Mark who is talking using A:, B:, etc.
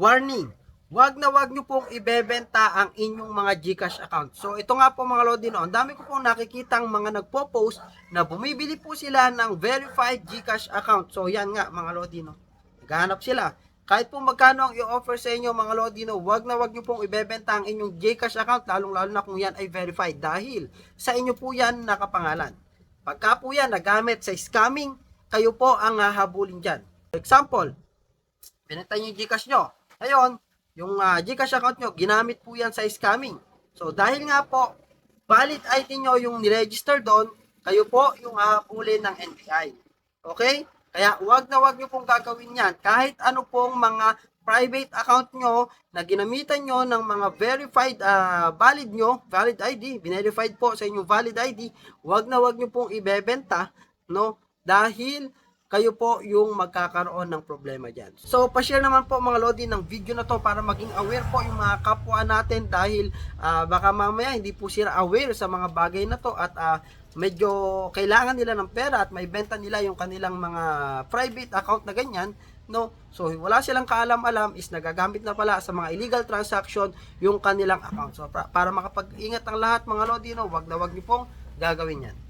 A: warning, wag na wag nyo pong ibebenta ang inyong mga GCash account. So ito nga po mga Lodi, no, ang dami ko pong nakikitang mga nagpo-post na bumibili po sila ng verified GCash account. So yan nga mga Lodi, no. Naghahanap sila. Kahit po magkano ang i-offer sa inyo mga Lodi, no, wag na wag nyo pong ibebenta ang inyong GCash account, lalong lalo na kung yan ay verified dahil sa inyo po yan nakapangalan. Pagka po yan nagamit sa scamming, kayo po ang hahabulin dyan. For example, binenta nyo yung Gcash nyo. Ngayon, yung ah, Gcash account nyo, ginamit po yan sa scamming. So, dahil nga po, valid ID nyo yung niregister doon, kayo po yung hahabulin ng NBI. Okay? Kaya wag na wag nyo pong gagawin yan. Kahit ano pong mga private account nyo na ginamitan nyo ng mga verified ah, valid nyo, valid ID, binerified po sa inyong valid ID, wag na wag nyo pong ibebenta, no? Dahil kayo po yung magkakaroon ng problema dyan. So, pa-share naman po mga Lodi ng video na to para maging aware po yung mga kapwa natin dahil ah, baka mamaya hindi po sila aware sa mga bagay na to at ah, medyo kailangan nila ng pera at may benta nila yung kanilang mga private account na ganyan, no? So, wala silang kaalam-alam is nagagamit na pala sa mga illegal transaction yung kanilang account. So, para makapag-ingat ang lahat mga Lodi, no, wag na wag niyo pong gagawin yan.